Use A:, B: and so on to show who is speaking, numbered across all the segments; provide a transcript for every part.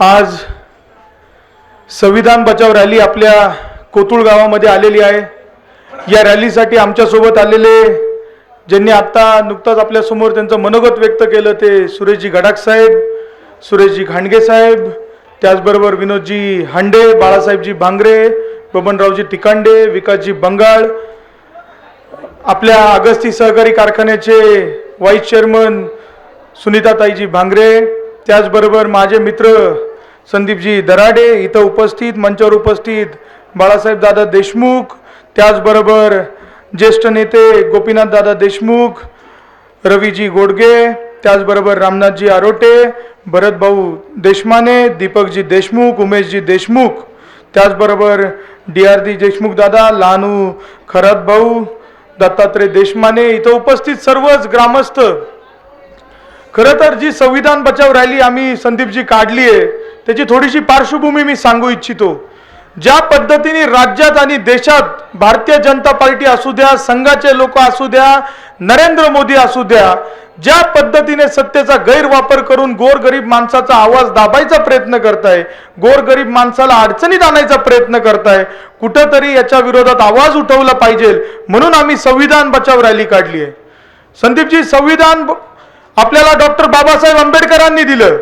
A: आज संविधान बचाव रॅली आपल्या कोतुळ गावामध्ये आलेली आहे. या रॅलीसाठी आमच्यासोबत आलेले ज्यांनी आत्ता नुकताच आपल्यासमोर त्यांचं मनोगत व्यक्त केलं ते सुरेशजी गडाख साहेब सुरेशजी घाणगे साहेब त्याचबरोबर विनोदजी हांडे बाळासाहेबजी भांगरे बबनरावजी तिकांडे विकासजी बंगाळ आपल्या अगस्ती सहकारी कारखान्याचे व्हाईस चेअरमन सुनीताताईजी भांगरे त्याचबरोबर माझे मित्र संदीपजी दराडे इथं उपस्थित मंचावर उपस्थित बाळासाहेब दादा देशमुख त्याचबरोबर ज्येष्ठ नेते गोपीनाथ दादा देशमुख रवीजी गोडगे त्याचबरोबर रामनाथजी आरोटे भरतभाऊ देशमाने दीपकजी देशमुख उमेशजी देशमुख त्याचबरोबर डी आर डी देशमुख दादा लहानू खरात भाऊ दत्तात्रय देशमाने इथं उपस्थित सर्वच ग्रामस्थ खरं तर जी संविधान बचाव रॅली आम्ही संदीपजी काढली आहे त्याची थोडीशी पार्श्वभूमी मी सांगू इच्छितो. ज्या पद्धतीने राज्यात आणि देशात भारतीय जनता पार्टी असू द्या संघाचे लोक असू द्या नरेंद्र मोदी असू द्या ज्या पद्धतीने सत्तेचा गैरवापर करून गोरगरीब माणसाचा आवाज दाबायचा प्रयत्न करताय गोरगरीब माणसाला अडचणीत आणायचा प्रयत्न करताय कुठंतरी याच्या विरोधात आवाज उठवला पाहिजे म्हणून आम्ही संविधान बचाव रॅली काढली आहे. संदीपजी संविधान ब- आपल्याला डॉक्टर बाबासाहेब आंबेडकरांनी दिलं.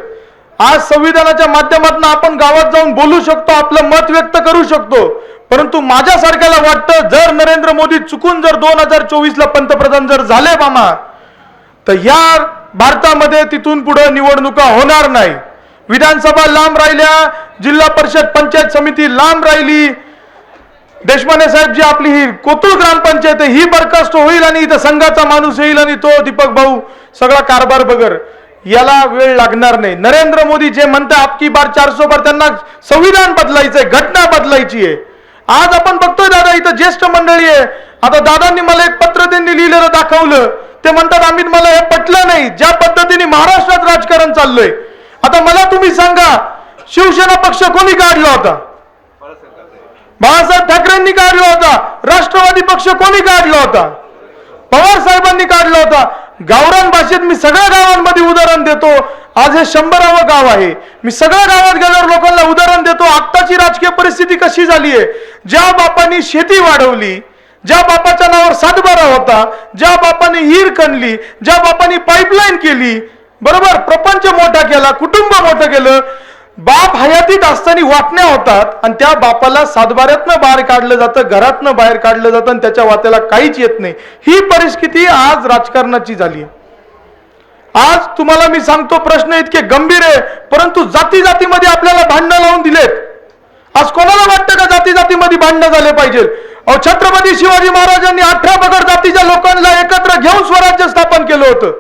A: आज संविधानाच्या माध्यमातून आपण गावात जाऊन बोलू शकतो आपलं मत व्यक्त करू शकतो. परंतु माझ्यासारख्याला वाटतं जर नरेंद्र मोदी चुकून जर दोन हजार चोवीसला पंतप्रधान जर झाले मामा तर या भारतामध्ये तिथून पुढे निवडणुका होणार नाही. विधानसभा लांब राहिल्या जिल्हा परिषद पंचायत समिती लांब राहिली देशमाने साहेब जी आपली ही कोतुळ ग्रामपंचायत ही बरखास्त होईल आणि इथं संघाचा माणूस येईल आणि तो दीपक भाऊ सगळा कारभार बगर याला वेळ लागणार नाही. नरेंद्र मोदी जे म्हणतात आपकी बार चारशे बार त्यांना संविधान बदलायचंय घटना बदलायची आहे. आज आपण बघतोय दादा इथं ज्येष्ठ मंडळी आहे. आता दादांनी मला एक पत्र त्यांनी लिहिलेलं दाखवलं. ते म्हणतात अमित मला हे पटलं नाही. ज्या पद्धतीने महाराष्ट्रात राजकारण चाललंय. आता मला तुम्ही सांगा शिवसेना पक्ष कोणी काढला होता? बाळासाहेब ठाकरेंनी काढला होता. राष्ट्रवादी पक्ष कोणी काढला होता? पवार साहेबांनी काढला होता. गावरान भाषेत मी सगळ्या गावांमध्ये उदाहरण देतो. आज हे शंभरावं गाव आहे. मी सगळ्या गावात गेल्यावर लोकांना उदाहरण देतो. आत्ताची राजकीय परिस्थिती कशी झाली आहे? ज्या बापांनी शेती वाढवली ज्या बापाच्या नावावर सातबारा होता ज्या बापाने हिर खणली ज्या बापाने पाईपलाईन केली बरोबर? प्रपंच मोठा केला कुटुंब मोठं केलं. बाप हयातीत असताना वाटण्या होतात आणि त्या बापाला सातबाऱ्यातनं बाहेर काढलं जातं घरातनं बाहेर काढलं जातं आणि त्याच्या वात्याला काहीच येत नाही. ही परिस्थिती आज राजकारणाची झाली आज तुम्हाला मी सांगतो प्रश्न इतके गंभीर आहे परंतु जाती जातीमध्ये आपल्याला भांडणं लावून दिलेत. आज कोणाला वाटतं का जाती जातीमध्ये भांडणं झाले पाहिजे? अहो छत्रपती शिवाजी महाराजांनी अठरा बगर जातीच्या लोकांना एकत्र घेऊन स्वराज्य स्थापन केलं होतं.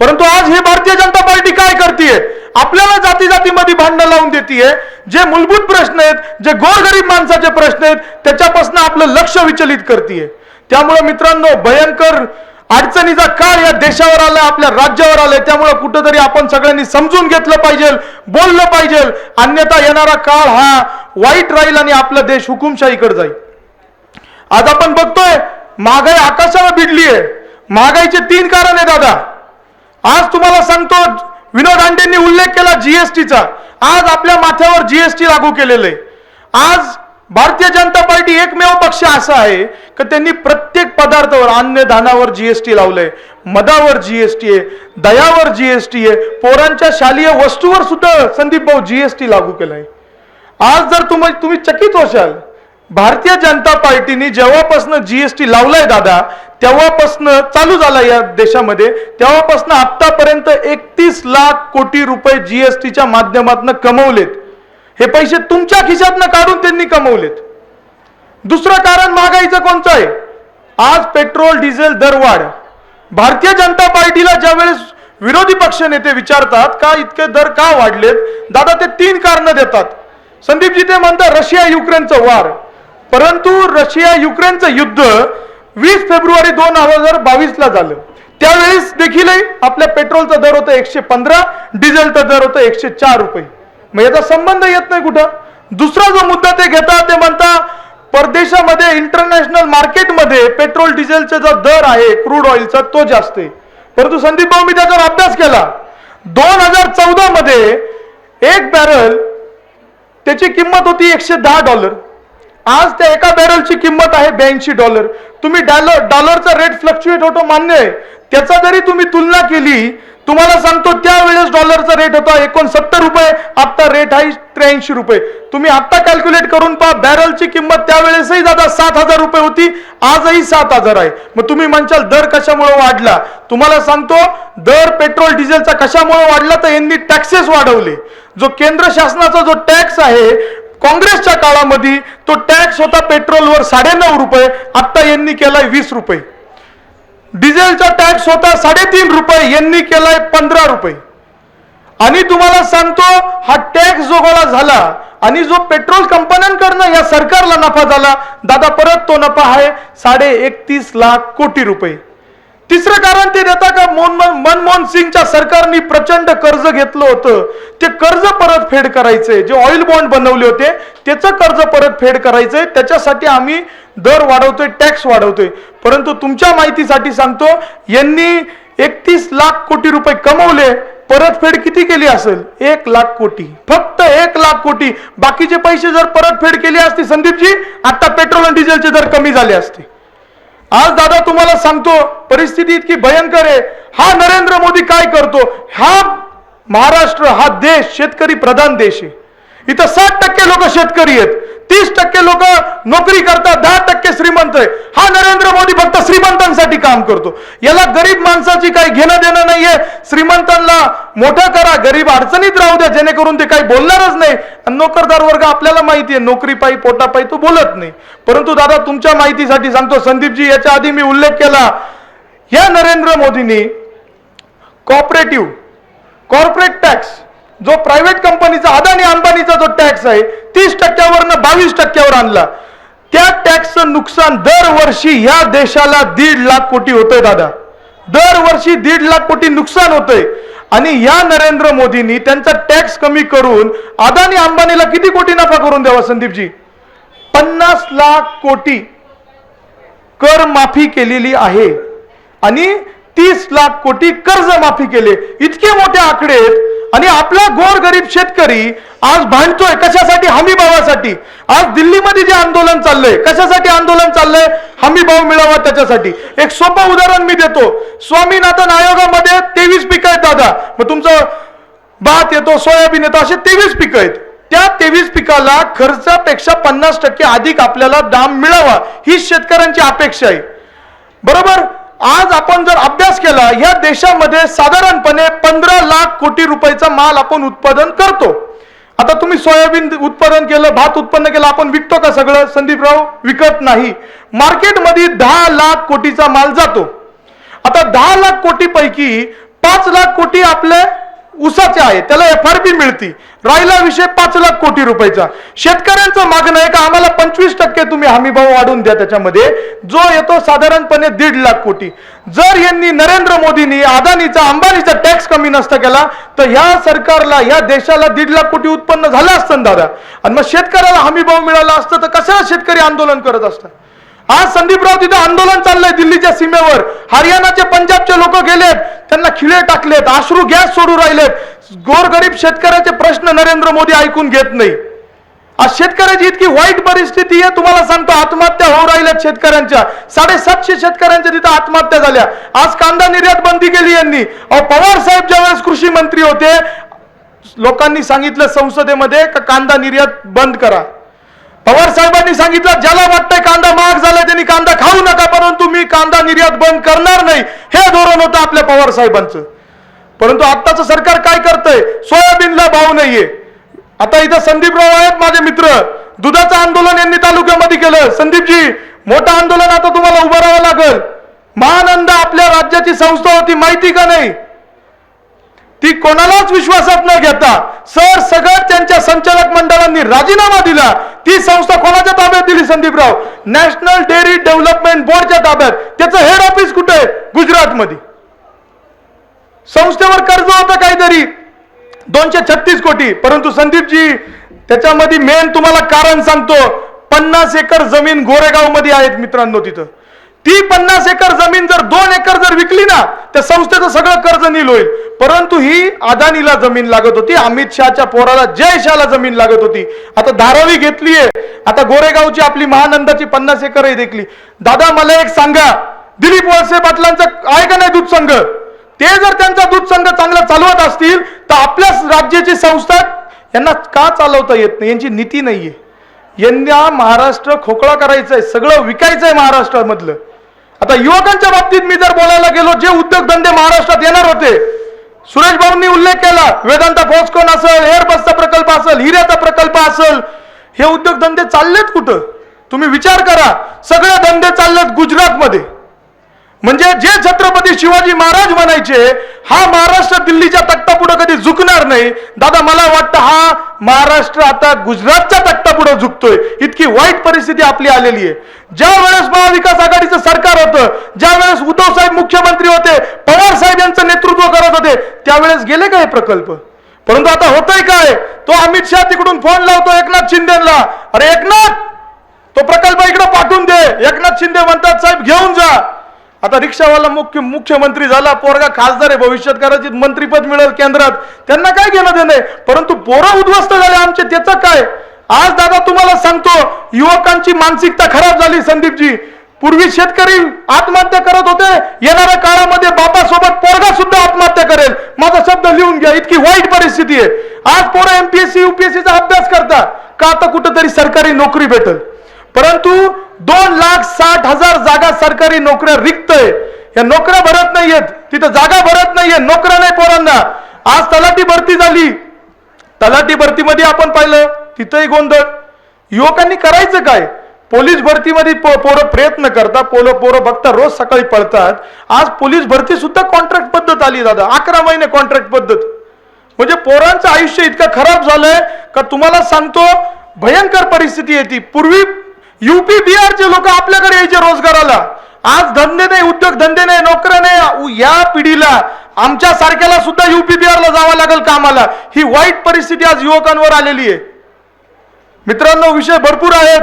A: परंतु आज ही भारतीय जनता पार्टी काय करतीये? आपल्याला जाती जातीमध्ये भांडणं लावून देतीये. जे मूलभूत प्रश्न आहेत जे गोरगरीब माणसाचे प्रश्न आहेत त्याच्यापासून आपलं लक्ष विचलित करतीये. त्यामुळे मित्रांनो भयंकर अडचणीचा काळ या देशावर आलाय आपल्या राज्यावर आलाय. त्यामुळे कुठंतरी आपण सगळ्यांनी समजून घेतलं पाहिजे बोललं पाहिजे. अन्यथा येणारा काळ हा वाईट राहील आणि आपला देश हुकुमशाहीकडे जाईल. आज आपण बघतोय महागाई आकाशाला भिडली आहे महागाईचे तीन कारण आहे दादा. आज तुम्हाला सांगतो विनोद आंडेंनी उल्लेख केला जीएसटीचा आज आपल्या माथ्यावर जीएसटी लागू केलेलं आहे. आज भारतीय जनता पार्टी एकमेव पक्ष असा आहे की त्यांनी प्रत्येक पदार्थावर अन्नधानावर जीएसटी लावलंय. मधावर जीएसटी आहे दयावर जीएसटी आहे पोरांच्या शालेय वस्तूवर सुद्धा संदीप भाऊ जीएसटी लागू केलाय. आज जर तुम्ही तुम्ही चकित होशाल भारतीय जनता पार्टीने जेव्हापासून जीएसटी लावलाय दादा तेव्हापासनं चालू झाला या देशामध्ये तेव्हापासून आतापर्यंत एकतीस लाख कोटी रुपये जीएसटीच्या माध्यमातून कमवलेत. हे पैसे तुमच्या खिशातनं काढून त्यांनी कमवलेत. दुसरं कारण महागाईचं कोणतं आहे? आज पेट्रोल डिझेल दरवाढ भारतीय जनता पार्टीला ज्यावेळेस विरोधी पक्ष नेते विचारतात का इतके दर का वाढलेत? दादा ते तीन कारणं देतात. संदीपजी ते म्हणतात रशिया युक्रेनचं वार परंतु रशिया युक्रेनचं युद्ध वीस फेब्रुवारी दोन हजार बावीस ला झालं. त्यावेळेस देखील आपल्या पेट्रोलचा दर होता एकशे पंधरा डिझेलचा दर होता एकशे चार रुपये. मग याचा संबंध येत नाही कुठं? दुसरा जो मुद्दा ते घेतात ते म्हणता परदेशामध्ये इंटरनॅशनल मार्केटमध्ये पेट्रोल डिझेलचा जो दर आहे क्रूड ऑइलचा तो जास्त आहे. परंतु संदीप भाऊ मी त्याच्यावर अभ्यास केला. दोन हजार चौदा मध्ये एक बॅरल त्याची किंमत होती एकशे दहा डॉलर आज त्या एका बॅरलची किंमत आहे ब्याऐंशी डॉलर तुम्ही डॉलर डॉलरचा रेट फ्लक्च्युएट होतो मान्य आहे. त्याचा जरी तुम्ही तुलना केली तुम्हाला सांगतो त्यावेळेस डॉलरचा रेट होता एकोणसत्तर रुपये आता रेट आहे त्र्याऐंशी रुपये. तुम्ही आत्ता कॅल्क्युलेट करून पहा बॅरलची किंमत त्यावेळेसही दादा सात हजार रुपये होती आजही सात हजार आहे. मग तुम्ही म्हणशाल दर कशामुळे वाढला? तुम्हाला सांगतो दर पेट्रोल डिझेलचा कशामुळे वाढला तर यांनी टॅक्सेस वाढवले. जो केंद्र शासनाचा जो टॅक्स आहे काँग्रेसच्या काळामध्ये तो टॅक्स होता पेट्रोलवर साडेनऊ रुपये आत्ता यांनी केलाय वीस रुपये. डिझेलचा टॅक्स होता साडेतीन रुपये यांनी केलाय पंधरा रुपये. आणि तुम्हाला सांगतो हा टॅक्स जो गोळा झाला आणि जो पेट्रोल कंपन्यांकडनं या सरकारला नफा झाला दादा परत तो नफा आहे साडे एकतीस लाख कोटी रुपये. तिसरं कारण ते देता का मनमोहन मनमोहन सिंगच्या सरकारने प्रचंड कर्ज घेतलं होतं. ते कर्ज परतफेड करायचंय. जे ऑइल बॉन्ड बनवले होते त्याचं कर्ज परतफेड करायचंय. त्याच्यासाठी आम्ही दर वाढवतोय टॅक्स वाढवतोय. परंतु तुमच्या माहितीसाठी सांगतो यांनी एकतीस लाख कोटी रुपये कमवले परतफेड किती केली असेल? एक लाख कोटी. फक्त एक लाख कोटी. बाकीचे पैसे जर परतफेड केली असती संदीपजी आता पेट्रोल आणि डिझेलचे दर कमी झाले असते. आज दादा तुम्हाला सांगतो परिस्थिती इतकी भयंकर आहे. हा नरेंद्र मोदी काय करतो? हा महाराष्ट्र हा देश शेतकरी प्रधान देश आहे. इथं साठ टक्के लोक शेतकरी आहेत. तीस टक्के लोक नोकरी करतात दहा टक्के श्रीमंत आहे हा नरेंद्र मोदी फक्त गरिबांसाठी काम करतो. याला गरीब माणसाची काही घेणं देणं नाहीये. श्रीमंतांना मोठं करा. गरीब अडचणीत राहू द्या. जेणेकरून ते काही बोलणारच नाही. नोकरदार वर्ग आपल्याला माहिती आहे नोकरी पायी पोटा पायी तो बोलत नाही. परंतु दादा तुमच्या माहितीसाठी सांगतो. संदीपजी याच्या आधी मी उल्लेख केला. या नरेंद्र मोदींनी कॉपरेटिव्ह कॉर्पोरेट टॅक्स जो प्रायव्हेट कंपनीचा अदानी अंबानीचा जो टॅक्स आहे तीस टक्क्यावरनं बावीस टक्क्यावर आणला. त्या टॅक्सचं नुकसान दरवर्षी या देशाला दीड लाख कोटी होतंय दादा. दरवर्षी दीड लाख कोटी नुकसान होतंय. आणि या नरेंद्र मोदींनी त्यांचा टॅक्स कमी करून अदानी अंबानीला किती कोटी नफा करून द्यावा संदीपजी? पन्नास लाख कोटी कर माफी केलेली आहे. आणि तीस लाख कोटी कर्ज माफी केले. इतके मोठे आकडे आहेत. आणि आपला गोर गरीब शेतकरी आज भांडतोय कशासाठी? हमी भावासाठी आज दिल्लीमध्ये जे आंदोलन चाललंय कशासाठी आंदोलन चाललंय? हमी भाव मिळावा त्याच्यासाठी. एक सोपं उदाहरण मी देतो. स्वामीनाथन आयोगामध्ये तेवीस पिकं आहेत दादा. मग तुमचं भात येतो सोयाबीन येतो असे तेवीस पिकं आहेत. त्या तेवीस पिकाला खर्चापेक्षा पन्नास टक्के अधिक आपल्याला दाम मिळावा ही शेतकऱ्यांची अपेक्षा आहे. बरोबर? आज आपण जर अभ्यास केला या देशामध्ये साधारणपणे पंधरा लाख कोटी रुपयाचा माल आपण उत्पादन करतो. आता तुम्ही सोयाबीन उत्पादन केलं भात उत्पन्न केलं आपण विकतो का सगळं? संदीपराव विकत नाही. मार्केटमध्ये दहा लाख कोटीचा माल जातो. आता दहा लाख कोटी पैकी पाच लाख कोटी आपले उसाचे आहे त्याला एफ आर पी मिळती. राहिला विषय पाच लाख कोटी रुपयाचा. शेतकऱ्यांचं मागणं आहे का? आम्हाला पंचवीस टक्के तुम्ही हमीभाव वाढून वाढवून द्या त्याच्यामध्ये. जो येतो साधारणपणे दीड लाख कोटी. जर यांनी नरेंद्र मोदींनी अदानीचा अंबानीचा टॅक्स कमी नसता केला तर ह्या सरकारला ह्या देशाला दीड लाख कोटी उत्पन्न झालं असतं दादा? आणि मग शेतकऱ्याला हमीभाव मिळाला असतं तर कशाला शेतकरी आंदोलन करत असतात? आज संदीपराव तिथं आंदोलन चाललंय दिल्लीच्या सीमेवर. हरियाणाचे पंजाबचे लोक गेलेत त्यांना खिळे टाकलेत अश्रू गॅस सोडू राहिलेत. गोरगरीब शेतकऱ्याचे प्रश्न नरेंद्र मोदी ऐकून घेत नाही. आज शेतकऱ्याची इतकी वाईट परिस्थिती आहे तुम्हाला सांगतो आत्महत्या होऊ राहिल्यात शेतकऱ्यांच्या. साडेसातशे शेतकऱ्यांच्या तिथं आत्महत्या झाल्या. आज कांदा निर्यात बंदी केली यांनी. अहो पवार साहेब ज्यावेळेस कृषी मंत्री होते लोकांनी सांगितलं संसदेमध्ये का कांदा निर्यात बंद करा. पवार साहेबांनी सांगितलं ज्याला वाटतंय कांदा महाग झालाय त्यांनी कांदा खाऊ नका परंतु मी कांदा निर्यात बंद करणार नाही. हे धोरण होतं आपल्या पवार साहेबांचं. परंतु आत्ताचं सरकार काय करतंय? सोयाबीनला भाव नाहीये. आता इथं संदीपराव आहेत माझे मित्र. दुधाचं आंदोलन यांनी तालुक्यामध्ये केलं. संदीपजी मोठं आंदोलन आता तुम्हाला उभं राहावं लागल. महानंद आपल्या राज्याची संस्था होती माहिती का नाही? ती कोणालाच विश्वासात न घेता सर सगळं त्यांच्या संचालक मंडळांनी राजीनामा दिला. ती संस्था कोणाच्या ताब्यात दिली संदीपराव? नॅशनल डेअरी डेव्हलपमेंट बोर्डच्या ताब्यात. त्याचं हेड ऑफिस कुठे? गुजरातमध्ये. संस्थेवर कर्ज होतं काहीतरी. दोनशे छत्तीस कोटी. परंतु संदीपजी त्याच्यामध्ये मेन तुम्हाला कारण सांगतो. पन्नास एकर जमीन गोरेगावमध्ये आहेत मित्रांनो तिथं. ती पन्नास एकर जमीन जर दोन एकर जर विकली ना त्या संस्थेचं सगळं कर्ज नील होईल. परंतु ही अदानीला जमीन लागत होती अमित शहाच्या पोराला जय शहाला जमीन लागत होती. आता धारावी घेतलीये. आता गोरेगावची आपली महानंदाची पन्नास एकर आहे देखली. दादा मला एक सांगा. दिलीप वळसे पाटलांचं आहे का नाही दूध संघ? ते जर त्यांचा दूध संघ चांगला चालवत असतील तर आपल्या राज्याची संस्था यांना का चालवता येत नाही? यांची नीती नाहीये. यांना महाराष्ट्र खोकळा करायचंय सगळं विकायचंय महाराष्ट्रामधलं. आता युवकांच्या बाबतीत मी जर बोलायला गेलो जे उद्योगधंदे महाराष्ट्रात येणार होते सुरेश भाऊंनी उल्लेख केला वेदांता फॉस्कॉन असेल एअरबसचा प्रकल्प असेल हिऱ्याचा प्रकल्प असेल हे उद्योगधंदे चाललेत कुठं? तुम्ही विचार करा सगळे धंदे चाललेत गुजरातमध्ये. म्हणजे जे छत्रपती शिवाजी महाराज म्हणायचे हा महाराष्ट्र दिल्लीच्या तख्तापुढे कधी झुकणार नाही. दादा मला वाटतं हा महाराष्ट्र आता गुजरातच्या तख्तापुढे झुकतोय. इतकी वाईट परिस्थिती आपली आलेली आहे. ज्या वेळेस महाविकास आघाडीचं सरकार होतं ज्या वेळेस उद्धव साहेब मुख्यमंत्री होते पवार साहेब यांचं नेतृत्व करत होते त्यावेळेस गेले का हे प्रकल्प? परंतु आता होतंय काय? तो अमित शहा तिकडून फोन लावतो एकनाथ शिंदेला. अरे एकनाथ तो प्रकल्प इकडे पाठवून दे. एकनाथ शिंदे म्हणतात साहेब घेऊन जा. आता रिक्षावाला मुख्य मुख्यमंत्री झाला पोरगा खासदार आहे भविष्यात कदाचित मंत्रीपद मिळेल केंद्रात. त्यांना काय घेणं देणं परंतु पोरं उद्ध्वस्त झाले आमचे त्याचं काय? आज दादा तुम्हाला सांगतो युवकांची मानसिकता खराब झाली संदीपजी. पूर्वी शेतकरी आत्महत्या करत होते येणाऱ्या काळामध्ये बापासोबत पोरगा सुद्धा आत्महत्या करेल. माझा शब्द लिहून घ्या इतकी वाईट परिस्थिती आहे. आज पोरं एमपीएससी युपीएससीचा अभ्यास करता का आता कुठंतरी सरकारी नोकरी भेटल? परंतु दोन लाख साठ हजार जागा सरकारी नोकऱ्या रिक्त आहे या नोकऱ्या भरत नाहीयेत. तिथं जागा भरत नाहीये. नोकऱ्या नाही पोरांना. आज तलाठी भरती झाली. तलाठी भरतीमध्ये आपण पाहिलं तिथंही गोंधळ. युवकांनी करायचं काय? पोलीस भरतीमध्ये पो- पोरं प्रयत्न करतात. पोरं पोरं बघता रोज सकाळी पळतात. आज पोलीस भरती सुद्धा कॉन्ट्रॅक्ट पद्धत आली दादा. अकरा महिने कॉन्ट्रॅक्ट पद्धत. म्हणजे पोरांचं आयुष्य इतकं खराब झालंय का तुम्हाला सांगतो भयंकर परिस्थिती येते पूर्वी युपी बिहारचे लोक आपल्याकडे यायचे रोजगाराला. आज धंदे नाही उद्योग धंदे नाही नोकऱ्या नाही. या पिढीला आमच्या सारख्याला सुद्धा युपी बिहारला जावं लागेल कामाला. ही वाईट परिस्थिती आज युवकांवर आलेली आहे. मित्रांनो विषय भरपूर आहेत.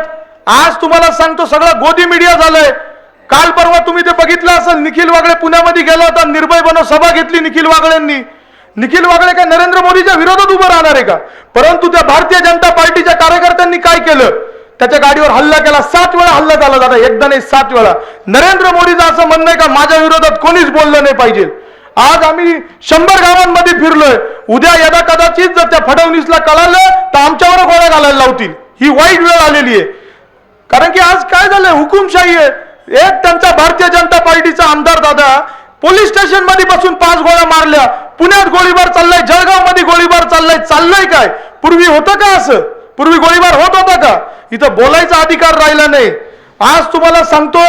A: आज तुम्हाला सांगतो सगळं गोदी मीडिया झालंय. काल परवा तुम्ही ते बघितलं असेल निखिल वागळे पुण्यामध्ये गेला होता. निर्भय बनव सभा घेतली निखिल वागळेंनी. निखिल वागळे काय नरेंद्र मोदीच्या विरोधात उभं राहणार आहे का? परंतु त्या भारतीय जनता पार्टीच्या कार्यकर्त्यांनी काय केलं? त्याच्या गाडीवर हल्ला केला सात वेळा हल्ला झाला दादा एकदा नाही सात वेळा. नरेंद्र मोदीचं असं म्हणणं आहे का माझ्या विरोधात कोणीच बोललं नाही पाहिजे? आज आम्ही शंभर गावांमध्ये फिरलोय. उद्या यदा कदाचित जर त्या फडणवीसला कळालं तर आमच्यावर गोळ्या घालायला लावतील. ही वाईट वेळ आलेली आहे. कारण की आज काय झालंय? हुकुमशाही आहे. एक त्यांचा भारतीय जनता पार्टीचा आमदार दादा पोलीस स्टेशनमध्ये बसून पाच गोळ्या मारल्या. पुण्यात गोळीबार चाललाय जळगावमध्ये गोळीबार चाललाय. चाललंय काय? पूर्वी होतं का असं? पूर्वी गोळीबार होत होता का? इथं बोलायचा अधिकार राहिला नाही. आज तुम्हाला सांगतो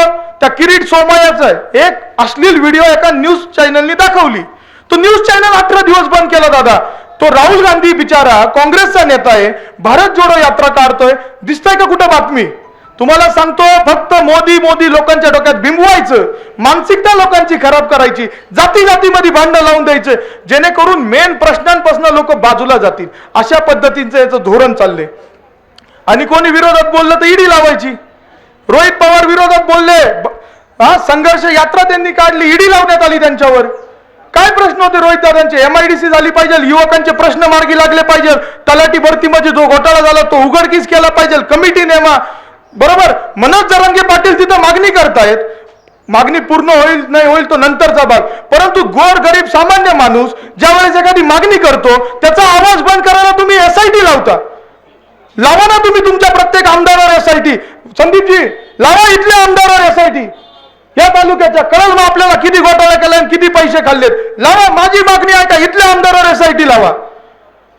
A: त्या किरीट सोमयाचा एक अश्लील व्हिडिओ एका न्यूज चॅनलनी दाखवली. तो न्यूज चॅनल अठरा दिवस बंद केला दादा. तो राहुल गांधी बिचारा काँग्रेसचा नेता आहे भारत जोडो यात्रा काढतोय. दिसतंय का कुठं बातमी? तुम्हाला सांगतो फक्त मोदी मोदी लोकांच्या डोक्यात बिंबवायचं मानसिकता लोकांची खराब करायची जाती जातीमध्ये भांडणं लावून द्यायचं जेणेकरून मेन प्रश्नांपासून लोक बाजूला जातील. अशा पद्धतीचं याचं धोरण चाललंय. आणि कोणी विरोधात बोललं तर ईडी लावायची. रोहित पवार विरोधात बोलले हा संघर्ष यात्रा त्यांनी काढली ईडी लावण्यात आली त्यांच्यावर. काय प्रश्न होते रोहित दादांचे? एमआयडीसी झाली पाहिजे युवकांचे प्रश्न मार्गी लागले पाहिजे तलाठी भरतीमध्ये जो घोटाळा झाला तो उघडकीस केला पाहिजे कमिटी नेमा बरोबर? मनोज जरांगे पाटील तिथं मागणी करतायत. मागणी पूर्ण होईल नाही होईल तो नंतरचा भाग. परंतु गोर गरीब सामान्य माणूस ज्या वेळेस एखादी मागणी करतो त्याचा आवाज बंद करायला तुम्ही एस आय टी लावता. लावा ना तुम्ही तुमच्या प्रत्येक आमदारावर टी संदीपजी लावा इथल्या आमदारावर टी या तालुक्याच्या कळल मग आपल्याला किती घोटाळा केला आणि किती पैसे खाल्लेत? लावा माझी मागणी आहे का इथल्या आमदारावर टी लावा.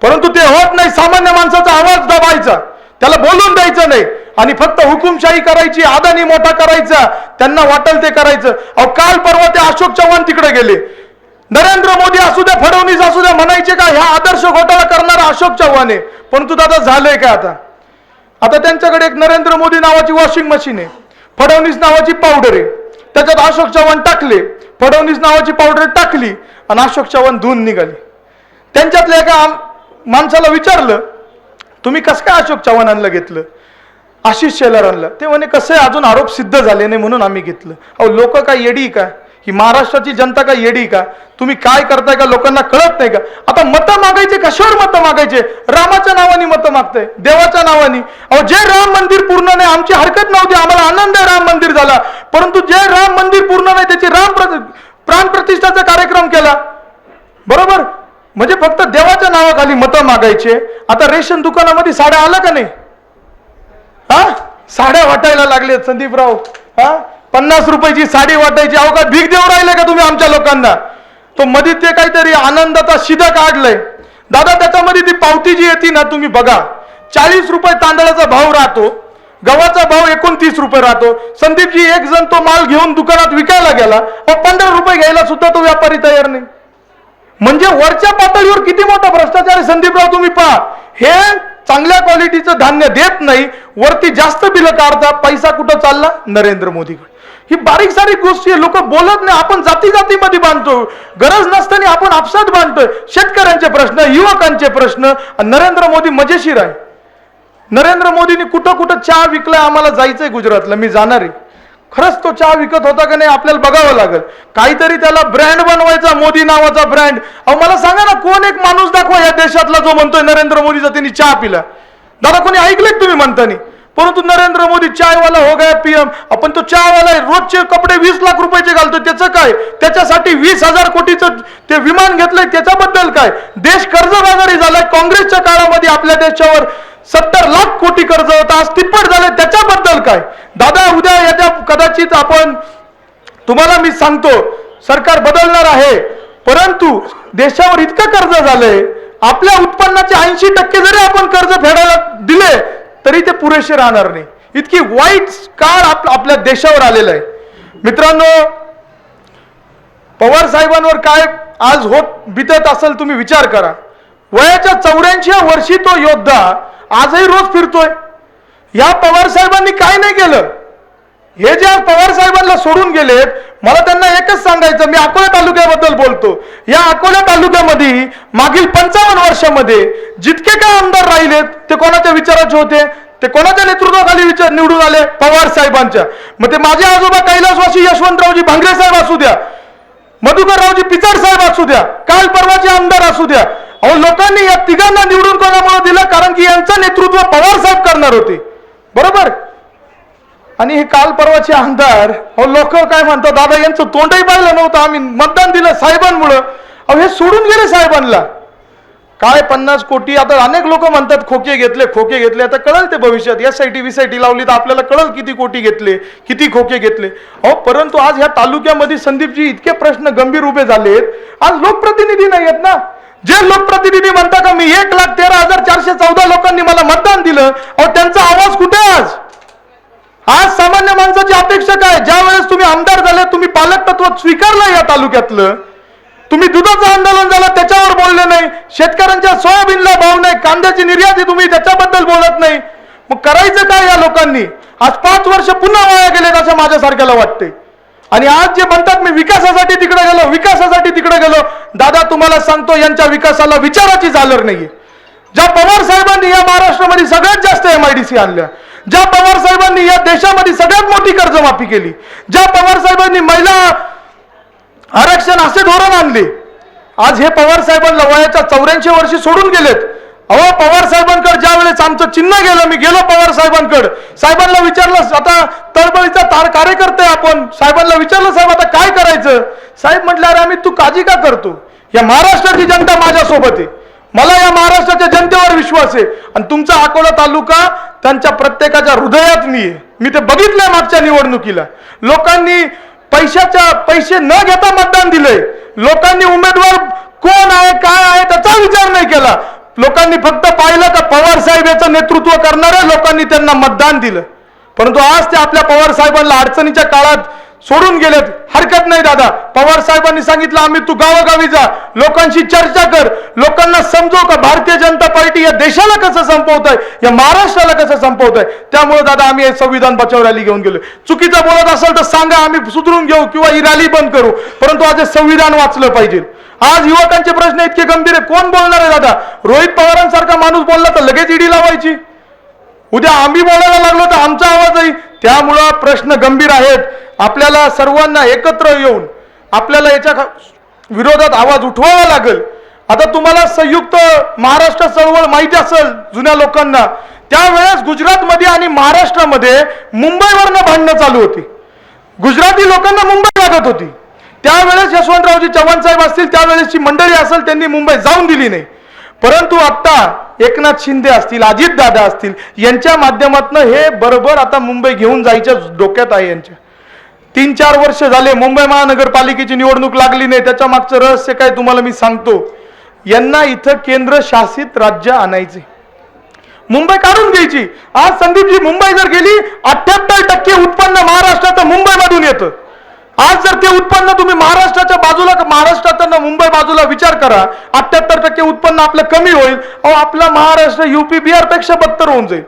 A: परंतु ते होत नाही सामान्य माणसाचा आवाज दबायचा. त्याला बोलून द्यायचं नाही. आणि फक्त हुकुमशाही करायची आदानी मोठा करायचा त्यांना वाटेल ते करायचं. अहो काल परवा ते अशोक चव्हाण तिकडे गेले. नरेंद्र मोदी असू द्या फडणवीस असू द्या म्हणायचे का ह्या आदर्श घोटाळा करणारा अशोक चव्हाण आहे. परंतु दादा झालंय का आता? आता त्यांच्याकडे एक नरेंद्र मोदी नावाची वॉशिंग मशीन आहे. फडणवीस नावाची पावडर आहे. त्याच्यात अशोक चव्हाण टाकले. फडणवीस नावाची पावडर टाकली आणि अशोक चव्हाण धुवून निघाले. त्यांच्यातल्या एका माणसाला विचारलं तुम्ही कसं काय अशोक चव्हाणांना घेतलं? आशिष शेलार आणलं. ते म्हणे कसं आहे अजून आरोप सिद्ध झाले नाही म्हणून आम्ही घेतलं. अहो लोक काय येडी का? ही महाराष्ट्राची जनता काय येडी का? तुम्ही काय करताय का? लोकांना कळत नाही का? आता मतं मागायचे कशावर मतं मागायचे? रामाच्या नावाने मतं मागताय देवाच्या नावाने. अहो जे राम मंदिर पूर्ण नाही आमची हरकत नव्हती आम्हाला आनंद आहे राम मंदिर झाला. परंतु जे राम मंदिर पूर्ण नाही त्याची राम प्राण प्रतिष्ठाचा कार्यक्रम केला. बरोबर? म्हणजे फक्त देवाच्या नावाखाली मतं मागायचे. आता रेशन दुकानामध्ये साड्या आला का नाही? साड्या वाटायला लागले संदीपराव. हा? पन्नास रुपयाची साडी वाटायची. अहो का भीक देऊ राहिले का तुम्ही आमच्या लोकांना? तो मध्ये ते काहीतरी आनंदाचा शिदा काढलंय दादा त्याच्यामध्ये ती पावती जी येते ना तुम्ही बघा. चाळीस रुपये तांदळाचा भाव राहतो. गव्हाचा भाव एकोणतीस रुपये राहतो. संदीपजी एक जण तो माल घेऊन दुकानात विकायला गेला. अहो पंधरा रुपये घ्यायला सुद्धा तो व्यापारी तयार नाही. म्हणजे वरच्या पातळीवर किती मोठा भ्रष्टाचार आहे संदीपराव तुम्ही पहा. हे चांगल्या क्वालिटीचं धान्य देत नाही वरती जास्त बिलं काढता पैसा कुठं चालला? नरेंद्र मोदीकडे. ही बारीक सारीक गोष्टी लोक बोलत नाही. आपण जाती जातीमध्ये बांधतो गरज नसताना आपण आपसात बांधतोय. शेतकऱ्यांचे प्रश्न युवकांचे प्रश्न नरेंद्र मोदी मजेशीर आहे. नरेंद्र मोदींनी कुठं कुठं चहा विकलाय आम्हाला जायचंय गुजरातला. मी जाणार आहे. खरंच तो चहा विकत होता का नाही आपल्याला बघावं लागेल. काहीतरी त्याला ब्रँड बनवायचा मोदी नावाचा ब्रँड अहो मला सांगा ना कोण एक माणूस दाखवा या देशातला जो म्हणतोय नरेंद्र मोदीचा त्यांनी चहा पिला. दादा कोणी ऐकलेत तुम्ही म्हणतानी? परंतु नरेंद्र मोदी चायवाला हो गया पीएम आपण तो चहावाला आहे रोजचे कपडे वीस लाख रुपयाचे घालतो त्याचं काय? त्याच्यासाठी वीस हजार कोटीचं ते विमान घेतलंय त्याच्याबद्दल काय? देश कर्जबाजारी झालाय काँग्रेसच्या काळामध्ये आपल्या देशावर सत्तर लाख कोटी कर्ज होतं. आज तिप्पट झाले. त्याच्याबद्दल काय? दादा उद्या याच्या कदाचित आपण तुम्हाला मी सांगतो सरकार बदलणार आहे. परंतु देशावर इतकं कर्ज झालंय आपल्या उत्पन्नाचे ऐंशी टक्के जरी आपण कर्ज फेडायला दिले तरी ते पुरेसे राहणार नाही. इतकी वाईट काळ आप आपल्या देशावर आलेला आहे. मित्रांनो पवार साहेबांवर काय आज होत बितत असेल तुम्ही विचार करा. वयाच्या चौऱ्याऐंशी वर्षी तो योद्धा आजही रोज फिरतोय. या पवार साहेबांनी काय नाही केलं. हे जे आज पवार साहेबांना सोडून गेलेत मला त्यांना एकच सांगायचं मी अकोला तालुक्याबद्दल बोलतो. या अकोला तालुक्यामध्ये मागील पंचावन्न वर्षामध्ये जितके काय आमदार राहिलेत ते कोणाच्या विचाराचे होते? ते कोणाच्या नेतृत्वाखाली विचार निवडून आले? पवार साहेबांच्या. मग ते माझे आजोबा कैलासवासी यशवंतरावजी भांगरे साहेब असू द्या मधुकररावजी पिचड साहेब असू द्या काल परवाचे आमदार असू द्या अहो लोकांनी या तिघांना निवडून कोणामुळे दिलं? कारण की यांचं नेतृत्व पवार साहेब करणार होते. बरोबर? आणि हे काल परवाचे आमदार अहो लोक काय म्हणतात दादा यांचं तोंडही पाहिलं नव्हतं आम्ही मतदान दिलं साहेबांमुळं. अहो हे सोडून गेले साहेबांना. काय पन्नास कोटी आता अनेक लोक म्हणतात खोके घेतले खोके घेतले. आता कळल ते भविष्यात. एस आय टी वीस आय टी लावली तर आपल्याला कळल किती कोटी घेतले किती खोके घेतले. अहो परंतु आज ह्या तालुक्यामध्ये संदीपजी इतके प्रश्न गंभीर उभे झालेत. आज लोकप्रतिनिधी नाही आहेत ना? जे लोकप्रतिनिधी म्हणता का मी एक लाख तेरा हजार चारशे चौदा लोकांनी मला मतदान दिलं? अहो त्यांचा आवाज कुठे आज? आज सामान्य माणसाची अपेक्षा काय? ज्या वेळेस तुम्ही आमदार झाले तुम्ही पालक तत्व स्वीकारलं या तालुक्यातलं. तुम्ही दुधाचं आंदोलन झालं त्याच्यावर बोलले नाही. शेतकऱ्यांच्या सोयाबीनला भाव नाही. कांद्याची निर्याती तुम्ही त्याच्याबद्दल बोलत नाही. मग करायचं काय या लोकांनी? आज पाच वर्ष पुन्हा वाया गेलेत असं माझ्यासारख्याला वाटते आणि आज जे म्हणतात मी विकासासाठी तिकडे गेलो विकासासाठी तिकडे गेलो. दादा तुम्हाला सांगतो यांच्या विकासाला विचाराची झालर नाहीये. ज्या पवार साहेबांनी या महाराष्ट्रामध्ये सगळ्यात जास्त एमआयडीसी आणल्या ज्या पवार साहेबांनी या देशामध्ये सगळ्यात मोठी कर्जमाफी केली ज्या पवार साहेबांनी महिला आरक्षण असे धोरण आणले आज हे पवार साहेबांना वयाच्या चौऱ्याऐंशी वर्षी सोडून गेलेत. अहो पवार साहेबांकडे ज्या वेळेस आमचं चिन्ह गेलं मी गेलो पवार साहेबांकडे. साहेबांना विचारलं आता तळबळीचा तार कार्यकर्ते आपण. साहेबांना विचारलं साहेब आता काय करायचं? साहेब म्हटलं अरे आम्ही तू काळजी का करतो? या महाराष्ट्राची जनता माझ्यासोबत आहे. मला या महाराष्ट्राच्या जनतेवर विश्वास आहे. आणि तुमचा अकोला तालुका त्यांच्या प्रत्येकाच्या हृदयात मी आहे. मी ते बघितलंय मागच्या निवडणुकीला. लोकांनी पैशाच्या पैसे न घेता मतदान दिलंय. लोकांनी उमेदवार कोण आहे काय आहे त्याचा विचार नाही केला. लोकांनी फक्त पाहिलं का पवार साहेब याचं नेतृत्व करणाऱ्या लोकांनी त्यांना मतदान दिलं. परंतु आज ते आपल्या पवार साहेबांना अडचणीच्या काळात सोडून गेलेत. हरकत नाही दादा. पवार साहेबांनी सांगितलं आम्ही तू गावोगावी जा. लोकांशी चर्चा कर. लोकांना समजव का? भारतीय जनता पार्टी या देशाला कसं संपवत आहे या महाराष्ट्राला कसं संपवत आहे त्यामुळे दादा आम्ही संविधान बचाव रॅली घेऊन गेलो. चुकीचं बोलत असेल तर सांगा आम्ही सुधरून घेऊ किंवा ही रॅली बंद करू. परंतु आज संविधान वाचलं पाहिजे. आज युवकांचे प्रश्न इतके गंभीर आहे कोण बोलणार आहे दादा? रोहित पवारांसारखा माणूस बोलला तर लगेच ईडी लावायची. उद्या आम्ही बोलायला लागलो तर आमचा आवाजही. त्यामुळं प्रश्न गंभीर आहेत. आपल्याला सर्वांना एकत्र येऊन आपल्याला याच्या विरोधात आवाज उठवावा लागेल. आता तुम्हाला संयुक्त महाराष्ट्र चळवळ माहिती असेल जुन्या लोकांना. त्यावेळेस गुजरातमध्ये आणि महाराष्ट्रामध्ये मुंबईवरनं भांडणं चालू होती. गुजराती लोकांना मुंबई लागत होती. त्यावेळेस यशवंतरावजी चव्हाण साहेब असतील त्यावेळेसची मंडळी असेल त्यांनी मुंबई जाऊन दिली नाही. परंतु आता एकनाथ शिंदे असतील अजितदादा असतील यांच्या माध्यमातून हे बरोबर आता मुंबई घेऊन जायच्या डोक्यात आहे यांच्या. तीन चार वर्ष झाले मुंबई महानगरपालिकेची निवडणूक लागली नाही. त्याच्या मागचं रहस्य काय तुम्हाला मी सांगतो. यांना इथं केंद्र शासित राज्य आणायचे. मुंबई काढून घ्यायची. आज संदीपजी मुंबई जर गेली अठ्याहत्तर टक्के उत्पन्न महाराष्ट्रात मुंबईमधून येतं. आज जर ते उत्पन्न तुम्ही महाराष्ट्राच्या बाजूला महाराष्ट्रात मुंबई बाजूला विचार करा अठ्याहत्तर टक्के उत्पन्न आपलं कमी होईल. अहो आपला महाराष्ट्र युपी बिहारपेक्षा बत्तर होऊन जाईल.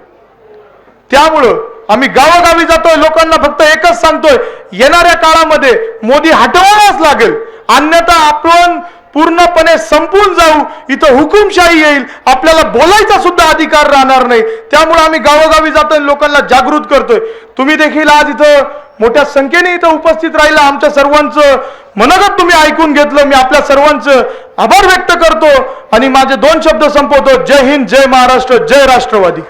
A: त्यामुळं आम्ही गावोगावी जातोय लोकांना फक्त एकच सांगतोय येणाऱ्या काळामध्ये मोदी हटवावाच लागेल. अन्यथा आपण पूर्णपणे संपून जाऊ इथं हुकुमशाही येईल आपल्याला बोलायचा सुद्धा अधिकार राहणार नाही. त्यामुळे आम्ही गावोगावी जातोय लोकांना जागृत करतोय. तुम्ही देखील आज इथं मोठ्या संख्येने इथं उपस्थित राहिला आमच्या सर्वांचं मनगत तुम्ही ऐकून घेतलं मी आपल्या सर्वांचं आभार व्यक्त करतो. आणि माझे दोन शब्द संपवतो जय हिंद जय महाराष्ट्र जय राष्ट्रवादी.